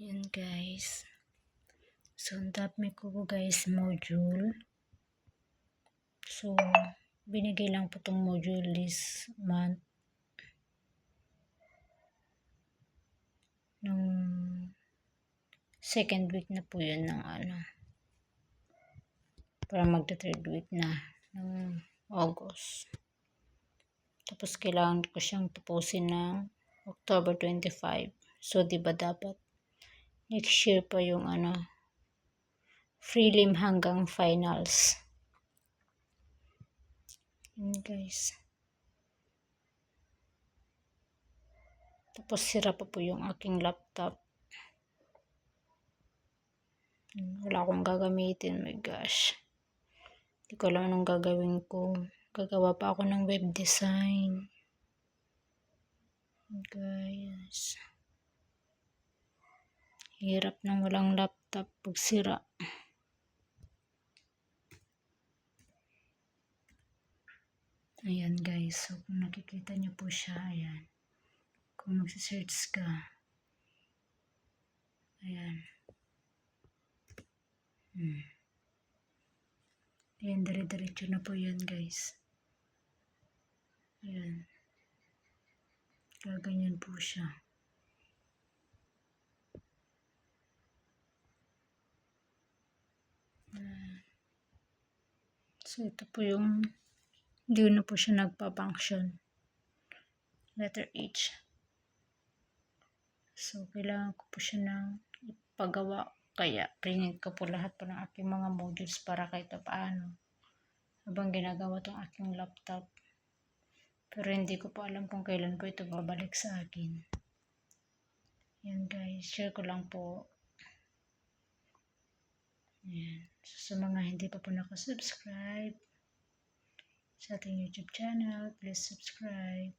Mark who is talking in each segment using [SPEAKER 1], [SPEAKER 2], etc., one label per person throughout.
[SPEAKER 1] Yan guys. So, ang topic ko guys, module. So, binigay lang po itong module this month. Nung second week na po yun ng ano. Para magta third week na ng August. Tapos kailangan ko siyang tapusin ng October 25. So, di ba dapat next year pa yung ano, prelim hanggang finals. Yun guys. Tapos sira pa po yung aking laptop. Wala akong gagamitin, my gosh. Hindi ko alam anong gagawin ko. Gagawa pa ako ng web design. Guys. Hirap ng walang laptop pag sira. Ayan guys. So kung nakikita niyo po siya, ayan. Kung magsisearch ka. Ayan. Hmm. Ayan, dire-diretso na po yan guys. Ayan. Gaganyan po siya. So, ito po yung hindi na po siya nagpa-function. Letter H. So, kailangan ko po siya ng ipagawa. Kaya, printed ko po lahat po ng aking mga modules para kahit paano. Habang ginagawa tong aking laptop. Pero hindi ko po alam kung kailan po ito babalik sa akin. Yan guys, share ko lang po. Yan. So, sa mga hindi pa po nakasubscribe sa ating YouTube channel, please subscribe.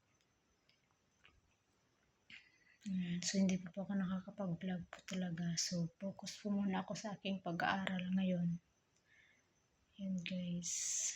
[SPEAKER 1] Yan. So, hindi pa po ako nakakapag-vlog po talaga. So, focus po muna ako sa aking pag-aaral ngayon. Yan guys.